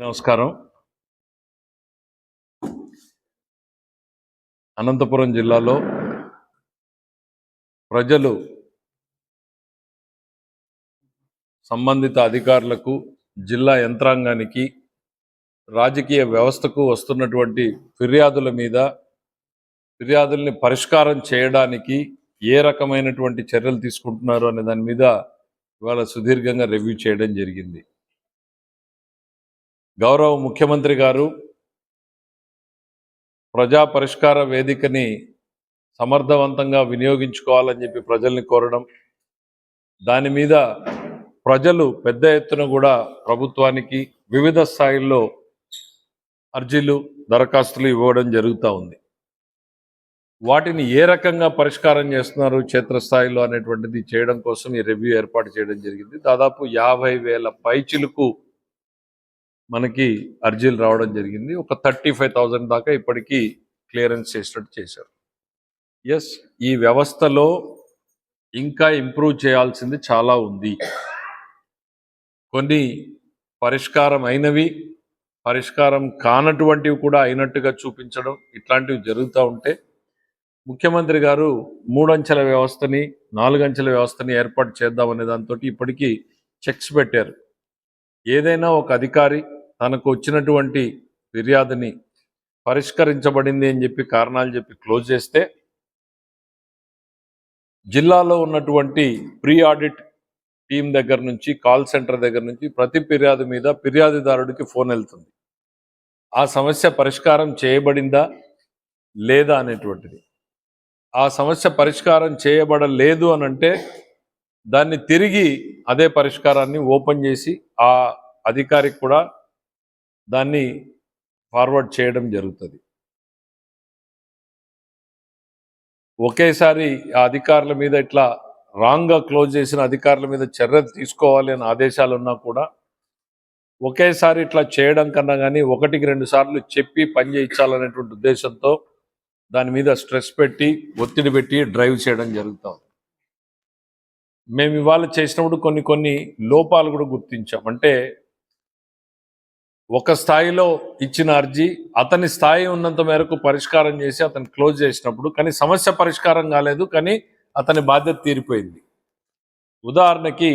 నమస్కారం. అనంతపురం జిల్లాలో ప్రజలు సంబంధిత అధికారులకు జిల్లా యంత్రాంగానికి రాజకీయ వ్యవస్థకు వస్తున్నటువంటి ఫిర్యాదుల మీద ఫిర్యాదుల్ని పరిష్కారం చేయడానికి ఏ రకమైనటువంటి చర్యలు తీసుకుంటున్నారు అనే దాని మీద ఇవాళ సుదీర్ఘంగా రివ్యూ చేయడం జరిగింది. గౌరవ ముఖ్యమంత్రి గారు ప్రజా పరిష్కార వేదికని సమర్థవంతంగా వినియోగించుకోవాలని చెప్పి ప్రజల్ని కోరడం దాని మీద ప్రజలు పెద్ద ఎత్తున కూడా ప్రభుత్వానికి వివిధ స్థాయిల్లో అర్జీలు దరఖాస్తులు ఇవ్వడం జరుగుతూ ఉంది. వాటిని ఏ రకంగా పరిష్కారం చేస్తున్నారు క్షేత్రస్థాయిలో అనేటువంటిది చేయడం కోసం ఈ రివ్యూ ఏర్పాటు చేయడం జరిగింది. దాదాపు యాభై వేల పైచిలకు మనకి అర్జీలు రావడం జరిగింది. ఒక థర్టీ ఫైవ్ థౌజండ్ దాకా ఇప్పటికీ క్లియరెన్స్ చేసినట్టు చేశారు. ఎస్ ఈ వ్యవస్థలో ఇంకా ఇంప్రూవ్ చేయాల్సింది చాలా ఉంది. కొన్ని పరిష్కారం అయినవి పరిష్కారం కానటువంటివి కూడా అయినట్టుగా చూపించడం ఇట్లాంటివి జరుగుతూ ఉంటే ముఖ్యమంత్రి గారు మూడంచెల వ్యవస్థని నాలుగంచెల వ్యవస్థని ఏర్పాటు చేద్దామనే దాంతో ఇప్పటికీ చెక్స్ పెట్టారు. ఏదైనా ఒక అధికారి తనకు వచ్చినటువంటి ఫిర్యాదుని పరిష్కరించబడింది అని చెప్పి కారణాలు చెప్పి క్లోజ్ చేస్తే జిల్లాలో ఉన్నటువంటి ప్రీ ఆడిట్ టీం దగ్గర నుంచి కాల్ సెంటర్ దగ్గర నుంచి ప్రతి ఫిర్యాదు మీద ఫిర్యాదుదారుడికి ఫోన్ వెళ్తుంది. ఆ సమస్య పరిష్కారం చేయబడిందా లేదా అనేటువంటిది. ఆ సమస్య పరిష్కారం చేయబడలేదు అని అంటే దాన్ని తిరిగి అదే పరిష్కారాన్ని ఓపెన్ చేసి ఆ అధికారికి కూడా దాన్ని ఫార్వర్డ్ చేయడం జరుగుతుంది. ఒకేసారి ఆ అధికారుల మీద ఇట్లా రాంగ్గా క్లోజ్ చేసిన అధికారుల మీద చర్యలు తీసుకోవాలి అనే ఆదేశాలు ఉన్నా కూడా ఒకేసారి ఇట్లా చేయడం కన్నా కానీ ఒకటికి రెండు సార్లు చెప్పి పని చేయించాలనేటువంటి ఉద్దేశంతో దాని మీద స్ట్రెస్ పెట్టి ఒత్తిడి పెట్టి డ్రైవ్ చేయడం జరుగుతాం మేము ఇవాళ చేసినప్పుడు కొన్ని కొన్ని లోపాలు కూడా గుర్తించాం. అంటే ఒక స్థాయిలో ఇచ్చిన అర్జీ అతని స్థాయి ఉన్నంత మేరకు పరిష్కారం చేసి అతను క్లోజ్ చేసినప్పుడు కానీ సమస్య పరిష్కారం కాలేదు కానీ అతని బాధ్యత తీరిపోయింది. ఉదాహరణకి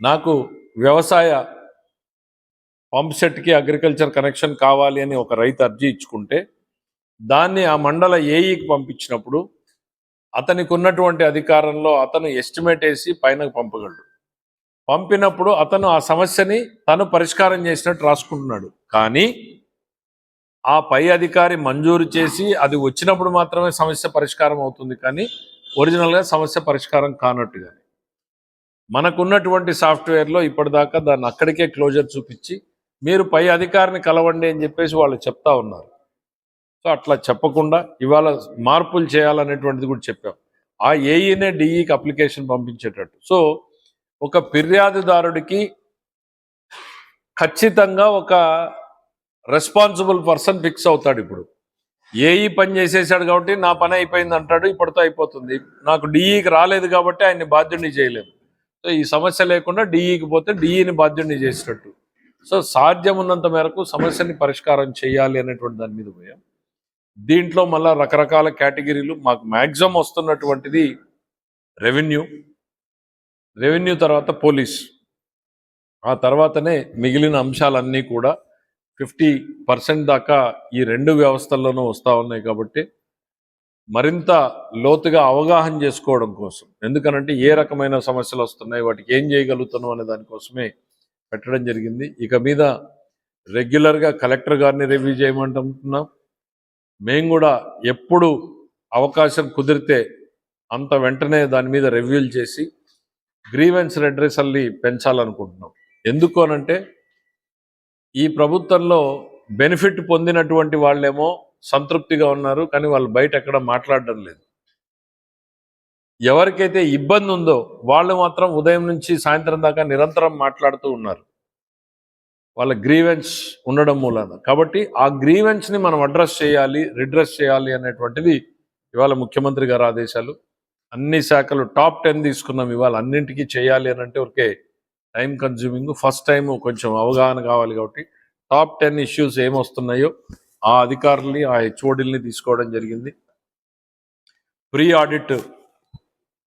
నాకు వ్యవసాయ పంప్ సెట్కి అగ్రికల్చర్ కనెక్షన్ కావాలి అని ఒక రైతు అర్జీ ఇచ్చుకుంటే దాన్ని ఆ మండల ఏఈకి పంపించినప్పుడు అతనికి ఉన్నటువంటి అధికారంలో అతను ఎస్టిమేట్ వేసి పైన పంపగలడు. పంపినప్పుడు అతను ఆ సమస్యని తను పరిష్కారం చేసినట్టు రాసుకుంటున్నాడు. కానీ ఆ పై అధికారి మంజూరు చేసి అది వచ్చినప్పుడు మాత్రమే సమస్య పరిష్కారం అవుతుంది కానీ ఒరిజినల్గా సమస్య పరిష్కారం కానట్టుగా మనకున్నటువంటి సాఫ్ట్వేర్లో ఇప్పటిదాకా దాన్ని అక్కడికే క్లోజర్ చూపించి మీరు పై అధికారిని కలవండి అని చెప్పేసి వాళ్ళు చెప్తా ఉన్నారు. సో అట్లా చెప్పకుండా ఇవాళ మార్పులు చేయాలనేటువంటిది కూడా చెప్పాం. ఆ ఏఈనే డిఈకి అప్లికేషన్ పంపించేటట్టు. సో ఒక ఫిర్యాదుదారుడికి ఖచ్చితంగా ఒక రెస్పాన్సిబుల్ పర్సన్ ఫిక్స్ అవుతాడు ఇప్పుడు. ఏఈ పని చేసేసాడు కాబట్టి నా పని అయిపోయింది అంటాడు ఇప్పటితో అయిపోతుంది. నాకు డిఈకి రాలేదు కాబట్టి ఆయన్ని బాధ్యుడిని చేయలేము. సో ఈ సమస్య లేకుండా డిఈకి పోతే డిఈని బాధ్యుడిని చేసినట్టు సో సాధ్యం ఉన్నంత మేరకు సమస్యని పరిష్కారం చేయాలి అనేటువంటి దాని మీద పోయాం. దీంట్లో మళ్ళీ రకరకాల కేటగిరీలు మాకు మ్యాక్సిమం వస్తున్నటువంటిది రెవెన్యూ రెవెన్యూ తర్వాత పోలీస్. ఆ తర్వాతనే మిగిలిన అంశాలన్నీ కూడా ఫిఫ్టీ పర్సెంట్ దాకా ఈ రెండు వ్యవస్థల్లోనూ వస్తూ ఉన్నాయి కాబట్టి మరింత లోతుగా అవగాహన చేసుకోవడం కోసం. ఎందుకనంటే ఏ రకమైన సమస్యలు వస్తున్నాయి వాటికి ఏం చేయగలుగుతున్నాం అనే దానికోసమే పెట్టడం జరిగింది. ఇక మీద రెగ్యులర్గా కలెక్టర్ గారిని రివ్యూ చేయమంటున్నాం మేము కూడా ఎప్పుడు అవకాశం కుదిరితే అంత వెంటనే దాని మీద రివ్యూలు చేసి గ్రీవెన్స్ రెడ్రెసల్ని పెంచాలనుకుంటున్నాం. ఎందుకు అనంటే ఈ ప్రభుత్వంలో బెనిఫిట్ పొందినటువంటి వాళ్ళేమో సంతృప్తిగా ఉన్నారు కానీ వాళ్ళు బయట ఎక్కడ మాట్లాడడం లేదు. ఎవరికైతే ఇబ్బంది ఉందో వాళ్ళు మాత్రం ఉదయం నుంచి సాయంత్రం దాకా నిరంతరం మాట్లాడుతూ ఉన్నారు. వాళ్ళ గ్రీవెన్స్ ఉండడం మూలన. కాబట్టి ఆ గ్రీవెన్స్ని మనం అడ్రస్ చేయాలి రిడ్రెస్ చేయాలి అనేటువంటిది ఇవాళ ముఖ్యమంత్రి గారు ఆదేశాలు. అన్ని శాఖలు టాప్ టెన్ తీసుకున్నాం ఇవాళ అన్నింటికీ చేయాలి అని అంటే ఒకే టైం కన్జ్యూమింగ్ ఫస్ట్ టైం కొంచెం అవగాహన కావాలి కాబట్టి టాప్ టెన్ ఇష్యూస్ ఏమొస్తున్నాయో ఆ అధికారుల్ని ఆ హెచ్ఓడిల్ని తీసుకోవడం జరిగింది. ప్రీ ఆడిట్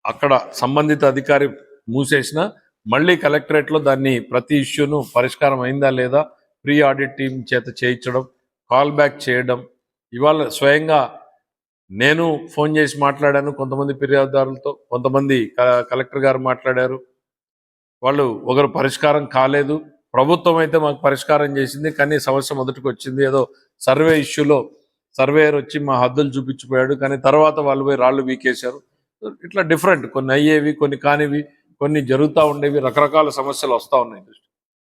అక్కడ సంబంధిత అధికారి మూసేసిన మళ్ళీ కలెక్టరేట్లో దాన్ని ప్రతి ఇష్యూను పరిష్కారం అయిందా లేదా ప్రీ ఆడిట్ టీం చేత చేయించడం కాల్ బ్యాక్ చేయడం ఇవాళ స్వయంగా నేను ఫోన్ చేసి మాట్లాడాను కొంతమంది ఫిర్యాదుదారులతో కొంతమంది క- కలెక్టర్ గారు మాట్లాడారు. వాళ్ళు ఒకరు పరిష్కారం కాలేదు. ప్రభుత్వం అయితే మాకు పరిష్కారం చేసింది కానీ సమస్య మొదటికి వచ్చింది. ఏదో సర్వే ఇష్యూలో సర్వేయర్ వచ్చి మా హద్దులు చూపించిపోయాడు కానీ తర్వాత వాళ్ళు పోయి రాళ్ళు వీకేశారు. ఇట్లా డిఫరెంట్. కొన్ని అయ్యేవి కొన్ని కానివి కొన్ని జరుగుతూ ఉండేవి రకరకాల సమస్యలు వస్తూ ఉన్నాయి. దృష్టి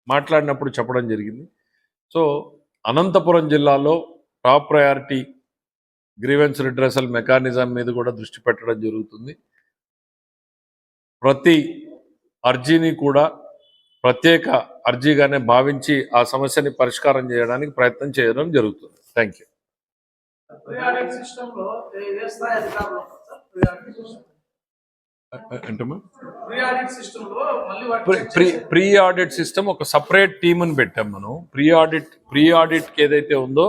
మాట్లాడినప్పుడు చెప్పడం జరిగింది. సో అనంతపురం జిల్లాలో top priority grievance redressal mechanism మీద కూడా దృష్టి పెట్టడం జరుగుతుంది. ప్రతి అర్జీని కూడా ప్రత్యేక అర్జీగానే భావించి ఆ సమస్యని పరిష్కారం చేయడానికి ప్రయత్నం చేయడం జరుగుతుంది. Thank you pre pre audit system ఒక సపరేట్ టీమ్ని పెట్టాం మనం. ప్రీ ఆడిట్ ప్రీ ఆడిట్కి ఏదైతే ఉందో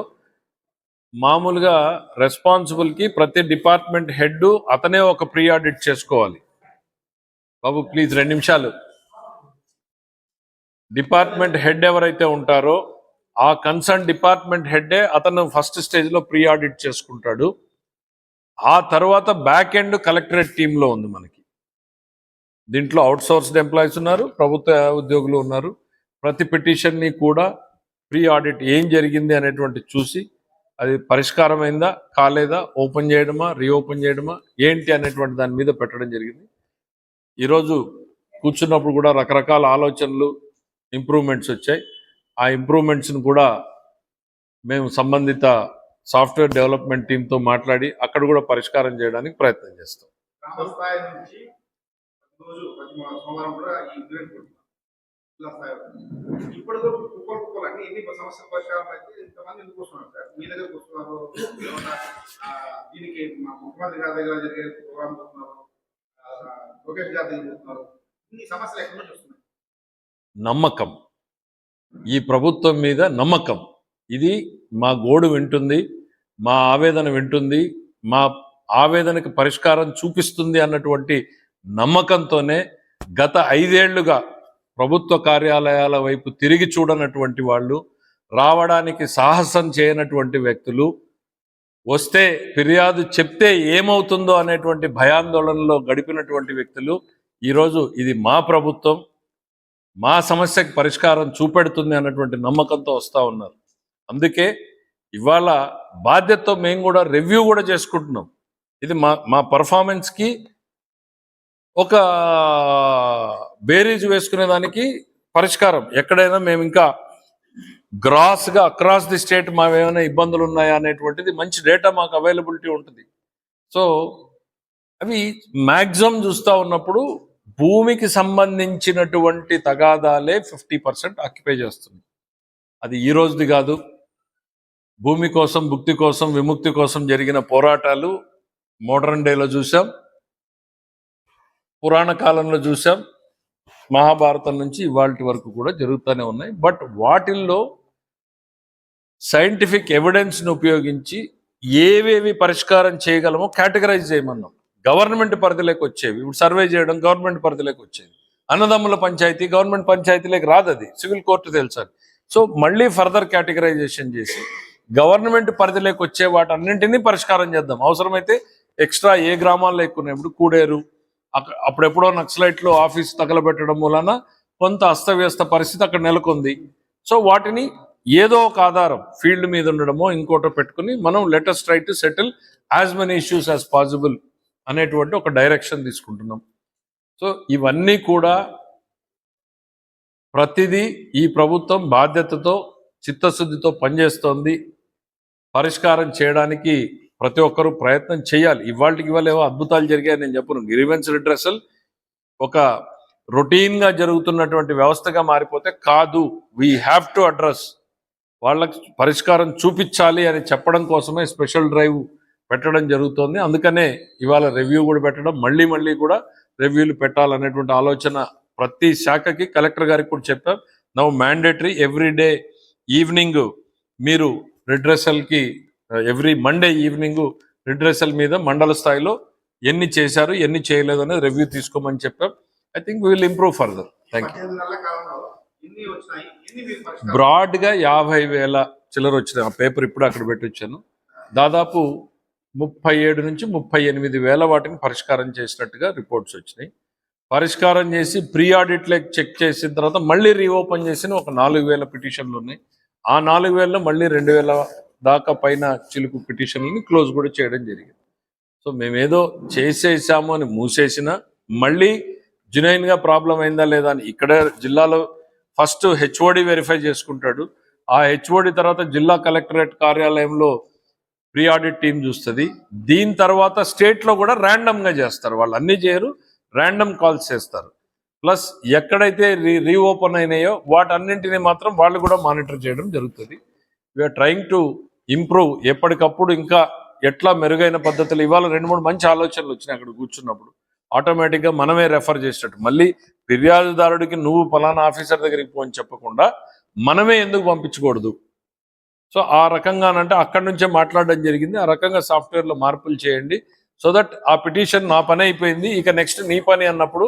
మామూలుగా రెస్పాన్సిబుల్కి ప్రతి డిపార్ట్మెంట్ హెడ్ అతనే ఒక ప్రీ ఆడిట్ చేసుకోవాలి. బాబు ప్లీజ్ రెండు నిమిషాలు. డిపార్ట్మెంట్ హెడ్ ఎవరైతే ఉంటారో ఆ కన్సర్న్ డిపార్ట్మెంట్ హెడ్డే అతను ఫస్ట్ స్టేజ్లో ప్రీ ఆడిట్ చేసుకుంటాడు. ఆ తర్వాత బ్యాక్ ఎండ్ కలెక్టరేట్ టీంలో ఉంది మనకి. దీంట్లో అవుట్ సోర్స్డ్ ఎంప్లాయీస్ ఉన్నారు ప్రభుత్వ ఉద్యోగులు ఉన్నారు. ప్రతి పిటిషన్ని కూడా ప్రీ ఆడిట్ ఏం జరిగింది అనేటువంటి చూసి అది పరిష్కారమైందా కాలేదా ఓపెన్ చేయడమా రీఓపెన్ చేయడమా ఏంటి అనేటువంటి దాని మీద పెట్టడం జరిగింది. ఈరోజు కూర్చున్నప్పుడు కూడా రకరకాల ఆలోచనలు ఇంప్రూవ్మెంట్స్ వచ్చాయి. ఆ ఇంప్రూవ్మెంట్స్ని కూడా మేము సంబంధిత సాఫ్ట్వేర్ డెవలప్మెంట్ టీంతో మాట్లాడి అక్కడ కూడా పరిష్కారం చేయడానికి ప్రయత్నం చేస్తాం. ఇప్పుడు కుక్కలు కుప్పలు అన్ని ఎన్ని సమస్యల పరిష్కారం అయితే ఇంతమంది ఎందుకు వస్తున్నారు సార్? మీ దగ్గరకు వస్తున్నారు దీనికి మా ముఖ్యమంత్రి గారి దగ్గర జరిగే ప్రోగ్రామ్ వస్తున్నారు లోకేష్ గారి దగ్గర వస్తున్నారు ఇన్ని సమస్యలు ఎక్కడి నుంచి వస్తున్నాయి? నమ్మకం. ఈ ప్రభుత్వం మీద నమ్మకం. ఇది మా గోడు వింటుంది మా ఆవేదన వింటుంది మా ఆవేదనకు పరిష్కారం చూపిస్తుంది అన్నటువంటి నమ్మకంతోనే గత ఐదేళ్ళుగా ప్రభుత్వ కార్యాలయాల వైపు తిరిగి చూడనటువంటి వాళ్ళు రావడానికి సాహసం చేయనటువంటి వ్యక్తులు వస్తే ఫిర్యాదు చెప్తే ఏమవుతుందో అనేటువంటి భయాందోళనలో గడిపినటువంటి వ్యక్తులు ఈరోజు ఇది మా ప్రభుత్వం మా సమస్యకు పరిష్కారం చూపెడుతుంది అన్నటువంటి నమ్మకంతో వస్తూ ఉన్నారు. అందుకే ఇవాళ బాధ్యతతో మేము కూడా రివ్యూ కూడా చేసుకుంటున్నాం. ఇది మా మా పర్ఫార్మెన్స్కి ఒక బేరీజ్ వేసుకునే దానికి పరిష్కారం. ఎక్కడైనా మేము ఇంకా గ్రాస్గా అక్రాస్ ది స్టేట్ మావేమైనా ఇబ్బందులు ఉన్నాయా అనేటువంటిది మంచి డేటా మాకు అవైలబిలిటీ ఉంటుంది. సో అవి మ్యాక్సిమం చూస్తూ ఉన్నప్పుడు భూమికి సంబంధించినటువంటి తగాదాలే ఫిఫ్టీ పర్సెంట్ ఆక్యుపై చేస్తుంది. అది ఈ రోజుది కాదు. భూమి కోసం భుక్తి కోసం విముక్తి కోసం జరిగిన పోరాటాలు మోడర్న్ డేలో చూసాం. పురాణ కాలంలో చూసాం. మహాభారతం నుంచి ఇవాళ వరకు కూడా జరుగుతూనే ఉన్నాయి. బట్ వాటిల్లో సైంటిఫిక్ ఎవిడెన్స్ని ఉపయోగించి ఏవేవి పరిష్కారం చేయగలమో కేటగరైజ్ చేయమన్నాం. గవర్నమెంట్ పరిధిలోకి వచ్చేవి. ఇప్పుడు సర్వే చేయడం గవర్నమెంట్ పరిధిలోకి వచ్చేది. అన్నదమ్ముల పంచాయతీ గవర్నమెంట్ పంచాయతీలోకి రాదు అది. సివిల్ కోర్టు తెలుసాలి సో మళ్ళీ ఫర్దర్ కేటగరైజేషన్ చేసి గవర్నమెంట్ పరిధిలోకి వచ్చే వాటన్నింటినీ పరిష్కారం చేద్దాం. అవసరమైతే ఎక్స్ట్రా ఏ గ్రామాల్లో ఎక్కువ ఉన్నాయి? ఇప్పుడు కూడేరు అప్పుడెప్పుడో నక్సలైట్లు ఆఫీస్ తగలబెట్టడం వలన కొంత అస్తవ్యస్త పరిస్థితి అక్కడ నెలకొంది. సో వాటిని ఏదో ఒక ఆధారం ఫీల్డ్ మీద ఉండడమో ఇంకోటో పెట్టుకుని మనం latest try to settle as many issues as possible అనేటువంటి ఒక డైరెక్షన్ తీసుకుంటున్నాం. సో ఇవన్నీ కూడా ప్రతిదీ ఈ ప్రభుత్వం బాధ్యతతో చిత్తశుద్ధితో పనిచేస్తోంది. పరిష్కారం చేయడానికి ప్రతి ఒక్కరూ ప్రయత్నం చేయాలి. ఇవాళకి ఇవాళ ఏవో అద్భుతాలు జరిగాయని నేను చెప్పను. గ్రీవెన్స్ రిడ్రెసల్ ఒక రొటీన్గా జరుగుతున్నటువంటి వ్యవస్థగా మారిపోతే కాదు. వీ హ్యావ్ టు అడ్రస్ వాళ్ళకి పరిష్కారం చూపించాలి అని చెప్పడం కోసమే స్పెషల్ డ్రైవ్ పెట్టడం జరుగుతోంది. అందుకనే ఇవాళ రివ్యూ కూడా పెట్టడం మళ్ళీ మళ్ళీ కూడా రివ్యూలు పెట్టాలనేటువంటి ఆలోచన ప్రతి శాఖకి. కలెక్టర్ గారికి కూడా చెప్పాం. Now mandatory every day evening మీరు రిడ్రెసల్కి ఎవ్రీ మండే ఈవినింగ్ రిడ్రెసల్ మీద మండల స్థాయిలో ఎన్ని చేశారు ఎన్ని చేయలేదు అనేది రివ్యూ తీసుకోమని చెప్పాం. I think will improve further thank you పద్దెనిమిది నెలల కాలంలో ఎన్ని వచ్చినాయి ఎన్ని మీరు పరిష్కారం? బ్రాడ్గా యాభై వేల చిల్లర వచ్చినాయి. ఆ పేపర్ ఇప్పుడు అక్కడ పెట్టి వచ్చాను. దాదాపు ముప్పై ఏడు నుంచి ముప్పై ఎనిమిది వేల వాటిని పరిష్కారం చేసినట్టుగా రిపోర్ట్స్ వచ్చినాయి. పరిష్కారం చేసి ప్రీ ఆడిట్ లెక్ చెక్ చేసిన తర్వాత మళ్ళీ రీఓపెన్ చేసిన ఒక నాలుగు వేల పిటిషన్లు ఉన్నాయి. ఆ నాలుగు వేలలో మళ్ళీ రెండు వేల దాకా పైన చిలుకు పిటిషన్లని క్లోజ్ కూడా చేయడం జరిగింది. సో మేమేదో చేసేసాము అని మూసేసిన మళ్ళీ జునైన్గా ప్రాబ్లం అయిందా లేదా అని ఇక్కడ జిల్లాలో ఫస్ట్ హెచ్ఓడి వెరిఫై చేసుకుంటాడు. ఆ హెచ్ఓడి తర్వాత జిల్లా కలెక్టరేట్ కార్యాలయంలో ప్రీ ఆడిట్ టీం చూస్తుంది. దీని తర్వాత స్టేట్లో కూడా ర్యాండమ్గా చేస్తారు. వాళ్ళు అన్ని చేయరు ర్యాండమ్ కాల్స్ చేస్తారు. ప్లస్ ఎక్కడైతే రీ రీఓపెన్ అయినాయో వాటన్నింటినీ మాత్రం వాళ్ళు కూడా మానిటర్ చేయడం జరుగుతుంది. వీఆర్ ట్రయింగ్ టు ఇంప్రూవ్ ఎప్పటికప్పుడు ఇంకా ఎట్లా మెరుగైన పద్ధతులు ఇవాళ రెండు మూడు మంచి ఆలోచనలు వచ్చినాయి అక్కడ కూర్చున్నప్పుడు. ఆటోమేటిక్గా మనమే రెఫర్ చేసేటట్టు. మళ్ళీ ఫిర్యాదుదారుడికి నువ్వు ఫలానా ఆఫీసర్ దగ్గరికి పోని చెప్పకుండా మనమే ఎందుకు పంపించకూడదు? సో ఆ రకంగానంటే అక్కడి నుంచే మాట్లాడడం జరిగింది. ఆ రకంగా సాఫ్ట్వేర్లో మార్పులు చేయండి. సో దట్ ఆ పిటిషన్ నా పని అయిపోయింది. ఇక నెక్స్ట్ నీ పని అన్నప్పుడు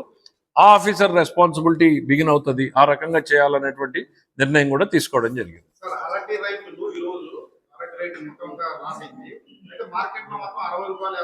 ఆ ఆఫీసర్ రెస్పాన్సిబిలిటీ బిగిన్ అవుతుంది. ఆ రకంగా చేయాలనేటువంటి నిర్ణయం కూడా తీసుకోవడం జరిగింది. రేటు ముఖ్యంగా రైతులు అయితే మార్కెట్లో మాత్రం అరవై రూపాయలు